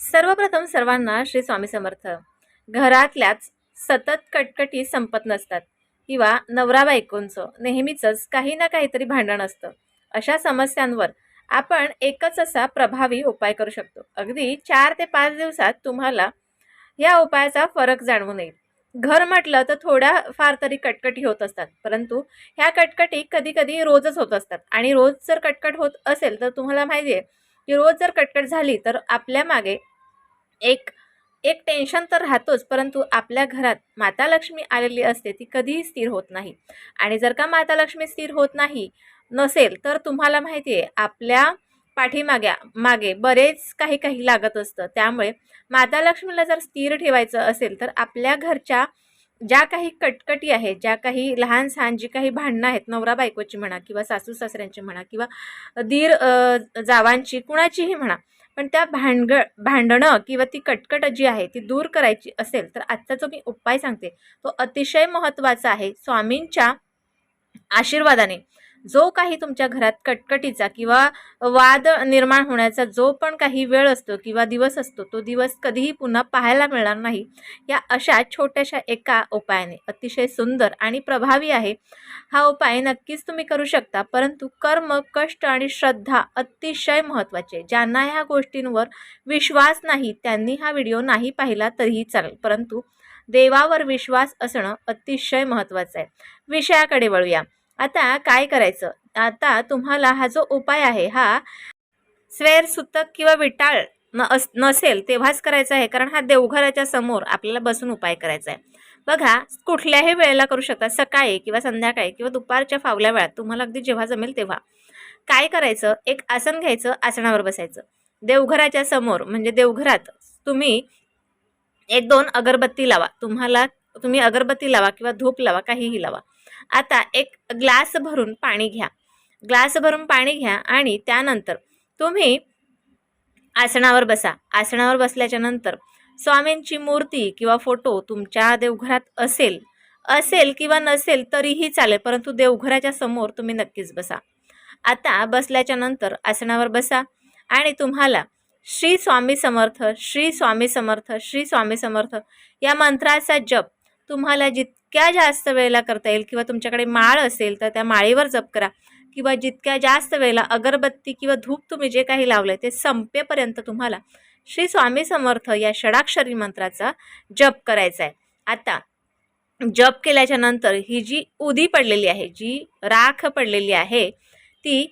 सर्वप्रथम सर्वांना श्री स्वामी समर्थ. घरातल्याच सतत कटकटी संपत नसतात. किंवा नवरा बायकोंचं नेहमीचंच काही ना काहीतरी भांडण असतं. अशा समस्यांवर आपण एकच असा प्रभावी उपाय करू शकतो. अगदी चार ते पाच दिवसात तुम्हाला या उपायाचा फरक जाणवून येईल. घर म्हटलं तर थोड्या फार तरी कटकटी होत असतात. परंतु ह्या कटकटी कधी कधी रोजच होत असतात. आणि रोज जर कटकट होत असेल तर तुम्हाला माहिती आहे की रोज जर कटकट झाली तर आपल्या मागे एक एक टेन्शन तर राहतोच परंतु आपल्या घरात माता लक्ष्मी आलेली असते ती कधीही स्थिर होत नाही. आणि जर का माता लक्ष्मी स्थिर होत नाही नसेल तर तुम्हाला माहिती आहे आपल्या पाठीमाग्या मागे बरेच काही काही लागत असतं. त्यामुळे माता लक्ष्मीला जर स्थिर ठेवायचं असेल तर आपल्या घरच्या ज्या काही कटकटी आहेत ज्या काही लहान सहान जी काही भांडणं आहेत नवरा बायकोची म्हणा किंवा सासू सासऱ्यांची म्हणा किंवा दीर जावांची कुणाचीही म्हणा पण त्या भांडग भांडणं किंवा ती कटकट जी आहे ती दूर करायची असेल तर आजचा जो मी उपाय सांगते तो अतिशय महत्त्वाचा आहे. स्वामींच्या आशीर्वादाने. जो काही तुमच्या घरात कटकटीचा किंवा वाद निर्माण होण्याचा जो पण काही वेळ असतो किंवा दिवस असतो तो दिवस कधीही पुन्हा पाहायला मिळणार नाही या अशा छोट्याशा एका उपायाने अतिशय सुंदर आणि प्रभावी आहे. हा उपाय नक्कीच तुम्ही करू शकता परंतु कर्म कष्ट आणि श्रद्धा अतिशय महत्त्वाचे ज्यांना ह्या गोष्टींवर विश्वास नाही त्यांनी हा व्हिडिओ नाही पाहिला तरीही चालेल परंतु देवावर विश्वास असणं अतिशय महत्त्वाचं आहे. विषयाकडे वळूया. आता काय करायचं? आता तुम्हाला हा जो उपाय आहे हा स्वेर सुतक किंवा विटाळ न अस नसेल तेव्हाच करायचा आहे कारण हा देवघराच्या समोर आपल्याला बसून उपाय करायचा आहे. बघा कुठल्याही वेळेला करू शकता. सकाळी किंवा संध्याकाळी किंवा दुपारच्या फावल्या वेळात तुम्हाला अगदी जेव्हा जमेल तेव्हा. काय करायचं? एक आसन घ्यायचं आसनावर बसायचं. देवघराच्या समोर म्हणजे देवघरात तुम्ही एक दोन अगरबत्ती लावा. तुम्हाला तुम्ही अगरबत्ती लावा किंवा धूप लावा काहीही लावा. आता एक ग्लास भरून पाणी घ्या. ग्लास भरून पाणी घ्या आणि त्यानंतर तुम्ही आसनावर बसा. आसनावर बसल्याच्या नंतर स्वामींची मूर्ती किंवा फोटो तुमच्या देवघरात असेल असेल किंवा नसेल तरीही चालेल परंतु देवघराच्या समोर तुम्ही नक्कीच बसा. आता बसल्याच्या नंतर आसनावर बसा आणि तुम्हाला श्री स्वामी समर्थ श्री स्वामी समर्थ श्री स्वामी समर्थ या मंत्राचा जप तुम्हाला जितक्या जास्त वेळेला करता येईल किंवा तुमच्याकडे माळ असेल तर त्या माळीवर जप करा. किंवा जितक्या जास्त वेळेला अगरबत्ती किंवा धूप तुम्ही जे काही लावलं ते संपेपर्यंत तुम्हाला श्री स्वामी समर्थ या षडाक्षरी मंत्राचा जप करायचा आहे. आता जप केल्याच्यानंतर ही जी उदी पडलेली आहे जी राख पडलेली आहे ती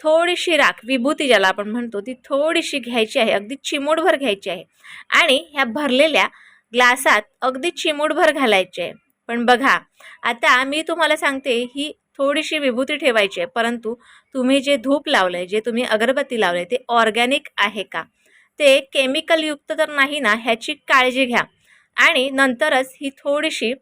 थोडीशी राख विभूती ज्याला आपण म्हणतो ती थोडीशी घ्यायची आहे अगदी चिमूटभर घ्यायची आहे. आणि ह्या भरलेल्या ग्लासात अगदी चिमूटभर घालायची आहे. पण बघा आता मी तुम्हाला सांगते ही थोडीशी विभूती ठेवायची आहे परंतु तुम्ही जे धूप लावलं आहे जे तुम्ही अगरबत्ती लावले ते ऑर्गॅनिक आहे का? ते केमिकलयुक्त तर नाही ना ह्याची काळजी घ्या. आणि नंतरच ही थोडीशी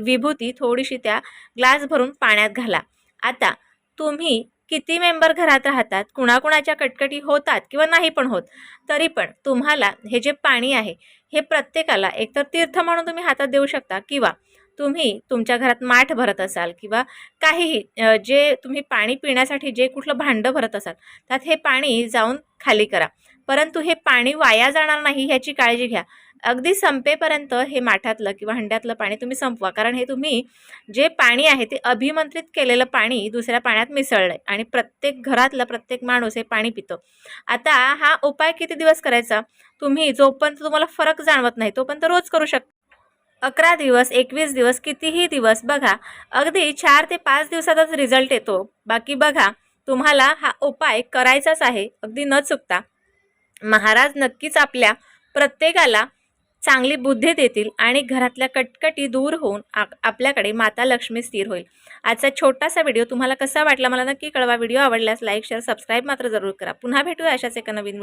विभूती थोडीशी त्या ग्लास भरून पाण्यात घाला. आता तुम्ही किती मेंबर घरात राहतात कुणाकुणाच्या कटकटी होतात किंवा नाही पण होत तरी पण तुम्हाला हे जे पाणी आहे हे प्रत्येकाला एकतर तीर्थ म्हणून तुम्ही हातात देऊ शकता किंवा तुम्ही तुमच्या घरात माठ भरत असाल किंवा काहीही जे तुम्ही पाणी पिण्यासाठी जे कुठलं भांडं भरत असाल त्यात हे पाणी जाऊन खाली करा. परंतु हे पाणी वाया जाणार नाही ह्याची काळजी घ्या. अगदी संपेपर्यंत हे माठातलं किंवा हंड्यातलं पाणी तुम्ही संपवा. कारण हे तुम्ही जे पाणी आहे ते अभिमंत्रित केलेलं पाणी दुसऱ्या पाण्यात मिसळलं आहे आणि प्रत्येक घरातला प्रत्येक माणूस हे पाणी पितो. आता हा उपाय किती दिवस करायचा? तुम्ही जोपर्यंत तुम्हाला फरक जाणवत नाही तोपर्यंत रोज करू शकता. अकरा दिवस एकवीस दिवस कितीही दिवस बघा. अगदी चार ते पाच दिवसातच रिझल्ट येतो. बाकी बघा तुम्हाला हा उपाय करायचाच आहे. अगदी न चुकता. महाराज नक्कीच आपल्या प्रत्येकाला चांगली बुद्धी देतील आणि घरातल्या कटकटी दूर होऊन आ आपल्याकडे माता लक्ष्मी स्थिर होईल. आजचा छोटासा व्हिडिओ तुम्हाला कसा वाटला? मला नक्की कळवा. व्हिडिओ आवडल्यास लाईक शेअर सबस्क्राईब मात्र जरूर करा. पुन्हा भेटूया अशाच एका नवीन